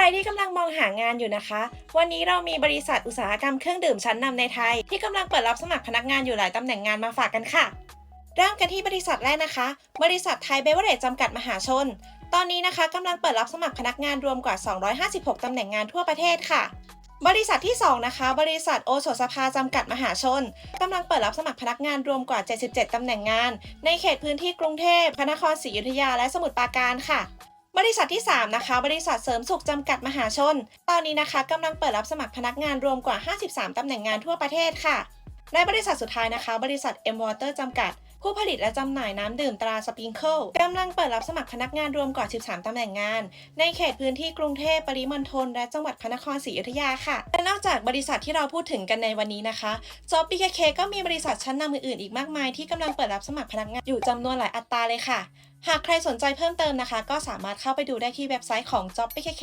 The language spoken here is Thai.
รที่กำลังมองหางานอยู่นะคะ วันนี้เรามีบริษัทอุตสาหกรรมเครื่องดื่มชั้นนำในไทย ที่กำลังเปิดรับสมัครพนักงานอยู่หลายตำแหน่งงานมาฝากกันค่ะ เริ่มกันที่บริษัทแรกนะคะ บริษัทไทยเบเวอร์เรจจำกัดมหาชน ตอนนี้นะคะกำลังเปิดรับสมัครพนักงานรวมกว่า 256ตำแหน่งงานทั่วประเทศค่ะ บริษัทที่ 2 นะคะ บริษัทโอโสถสภาจำกัดมหาชนกำลังเปิดรับสมัครพนักงานรวมกว่า 77ตำแหน่งงาน ในเขตพื้นที่กรุงเทพพระนครศรีอยุธยาและสมุทรปราการค่ะ บริษัทที่ 3 นะคะ บริษัทเสริมสุขจำกัดมหาชน ตอนนี้นะคะกำลังเปิดรับสมัครพนักงานรวมกว่า 53ตำแหน่งงานทั่วประเทศค่ะ และบริษัทสุดท้ายนะคะ บริษัท M Water จำกัด ผู้ผลิตและจำหน่ายน้ำดื่มตราสปริงเกิลกำลังเปิดรับสมัครพนักงานรวมกว่า 13 ตำแหน่งงาน ในเขตพื้นที่กรุงเทพปริมณฑลและจังหวัดพระนครศรีอยุธยาค่ะ และนอกจากบริษัทที่เราพูดถึงกันในวันนี้นะคะ Job BKK ก็มีบริษัทชั้นนำอื่นๆอีกมากมายที่กำลังเปิดรับสมัครพนักงานอยู่จำนวนหลายอัตราเลยค่ะ หากใครสนใจเพิ่มเติมนะคะ ก็สามารถเข้าไปดูได้ที่เว็บไซต์ของ Job BKK